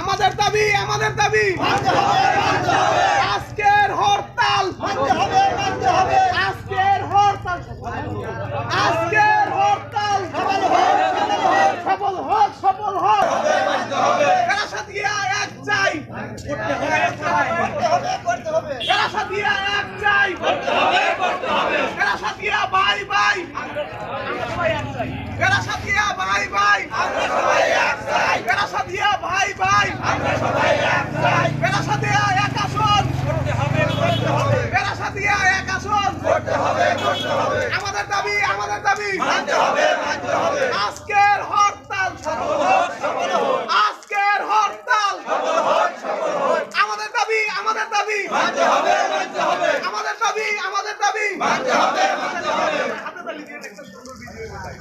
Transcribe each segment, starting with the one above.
আমাদের দাবি আমাদের দাবি। আজকের হরতাল। আজকের হরতাল। আজকের হরতাল। সফল হোক সফল হোক। এক চাই। করতে হবে করতে হবে এরা সাথিয়া ভাই ভাই। আমরা চাই এরা ভাই ভাই। চাই এরা সাথিয়া এক আসন। করতে আমাদের দাবি আমাদের দাবি। মানতে হবে মানতে হরতাল সফল হরতাল আমাদের দাবি আমাদের দাবি। মানতে হবে মানতে হবে। আমাদের দাবি আমাদের দাবি। মানতে হবে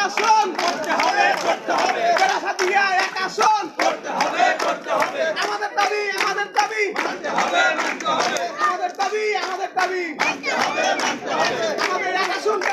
একাশন করতে হবে করতে হবে। বেড়াসাতিয়া একাশন করতে হবে করতে হবে। আমাদের দাবি আমাদের দাবি। মানতে হবে মানতে হবে। আমাদের দাবি আমাদের দাবি। মানতে হবে মানতে হবে। আমাদের একাশনকে